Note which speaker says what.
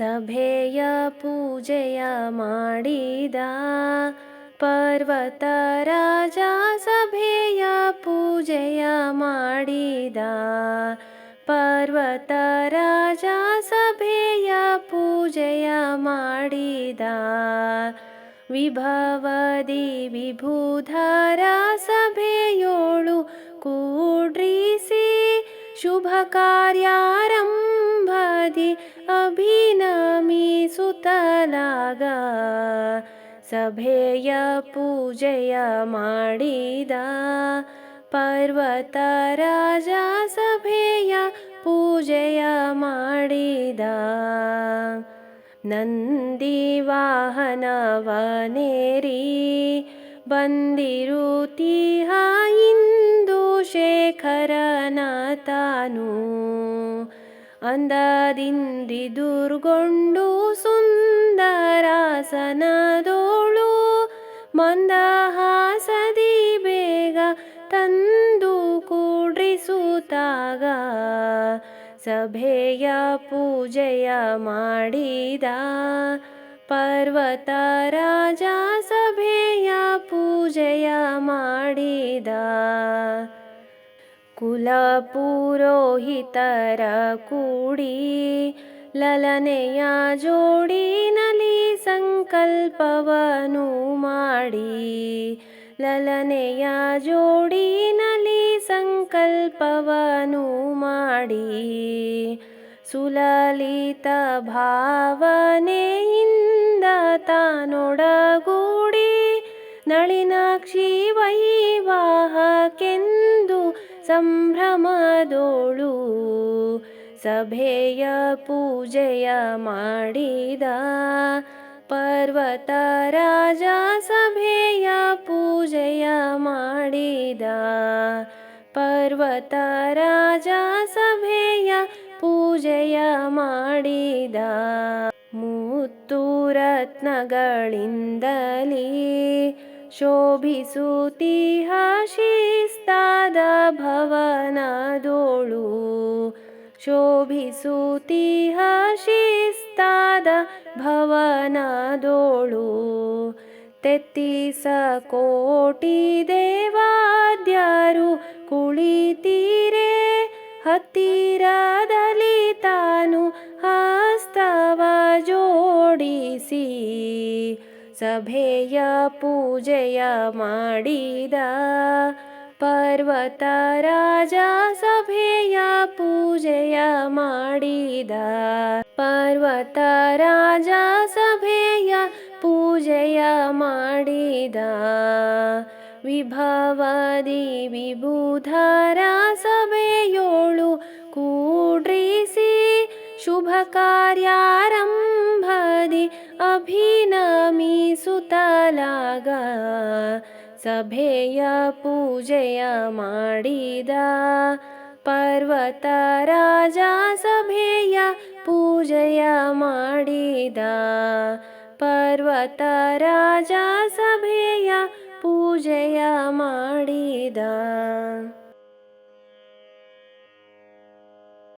Speaker 1: ಸಭೆಯ ಪೂಜೆಯ ಮಾಡಿದ ಪರ್ವತ ರಾಜ ಸಭೆಯ ಪೂಜೆಯ ಮಾಡಿದ ಪರ್ವತ ರಾಜ ಸಭೆಯ ಪೂಜೆಯ ಮಾಡಿದ ವಿಭವದಿ ವಿಭೂಧರ ಸಭೆಯೋಳು ಕೂಡ್ರಿಸಿ ಶುಭ ಕಾರ್ಯಾರಂಭದಿ ಅಭಿನಮಿಸುತ್ತಲಾಗ. ಸಭೆಯ ಪೂಜೆಯ ಮಾಡಿದ ಪರ್ವತ ರಾಜ ಸಭೆಯ ಪೂಜೆಯ ಮಾಡಿದ. ನಂದಿ ವಾಹನವನೇರಿ ಬಂದಿರುತ್ತೀಹ ಇಂದು ಶೇಖರನ ತಾನು ಅಂದದಿಂದಿದುರ್ಗೊಂಡು ಸುಂದರಾಸನದೋಳು ಮಂದಹಾಸದಿ ಬೇಗ ತಂದು ಕೂಡ್ರಿಸುತ್ತಾಗ. ಸಭೆಯ ಪೂಜೆಯ ಮಾಡಿದ ಪರ್ವತ ರಾಜ ಸಭೆಯ ಪೂಜೆಯ ಮಾಡಿದ ಕುಲಪುರೋಹಿತರ ಕೂಡಿ ಲಲನೆಯ ಜೋಡಿನಲಿ ಸಂಕಲ್ಪವನು ಮಾಡಿ. ಲಲನೆಯ ಜೋಡಿನಲಿ ಸಂಕಲ್ಪವನು ಮಾಡಿ. ಸುಲಲಿತ ಭಾವನೆಯಿಂದ ತಾನೊಡಗೂಡಿ ನಳಿನಾಕ್ಷಿ ವೈವಾಹಕ್ಕೆಂದು ಸಂಭ್ರಮದೋಳು ಸಭೆಯ ಪೂಜೆಯ ಮಾಡಿದ ಪರ್ವತ ರಾಜ ಸಭೆಯ ಪೂಜೆಯ ಮಾಡಿದ ಪರ್ವತ ರಾಜ ಸಭೆಯ ಪೂಜೆಯ ಮಾಡಿದ ಮುತ್ತು ರತ್ನಗಳಿಂದಲೇ ಶೋಭಿಸುತ್ತೀಹ ಶಿಸ್ತಾದ ಭವನದೋಳು. ಶೋಭಿಸುತ್ತೀಹ ಶಿಸ್ತಾದ ಭವನದೋಳು. ತೆತ್ತಿಸ ಕೋಟಿ ದೇವಾದ್ಯರು ಕುಳಿತೀರೆ ಹತ್ತಿರದಲ್ಲಿ ತಾನು ಹಸ್ತವ ಜೋಡಿಸಿ. ಸಭೆಯ ಪೂಜೆಯ ಮಾಡಿದ ಪರ್ವತ ರಾಜ ಸಭೆಯ ಪೂಜೆಯ ಮಾಡಿದ ಪರ್ವತ ರಾಜ ಸಭೆಯ ಪೂಜೆಯ ಮಾಡಿದ ವಿಭವದಿ ವಿಭೂಧರ ಸಭೆಯೋಳು ಕೂಡ್ರಿಸಿ ಶುಭ ಕಾರ್ಯಾರಂಭದಿ ಅಭಿನಮಿಸುತ್ತಲಾಗ ಸಭೆಯ ಪೂಜೆಯ ಮಾಡಿದ ಪರ್ವತ ರಾಜ ಸಭೆಯ ಪೂಜೆಯ ಮಾಡಿದ ಪರ್ವತ ರಾಜ ಸಭೆಯ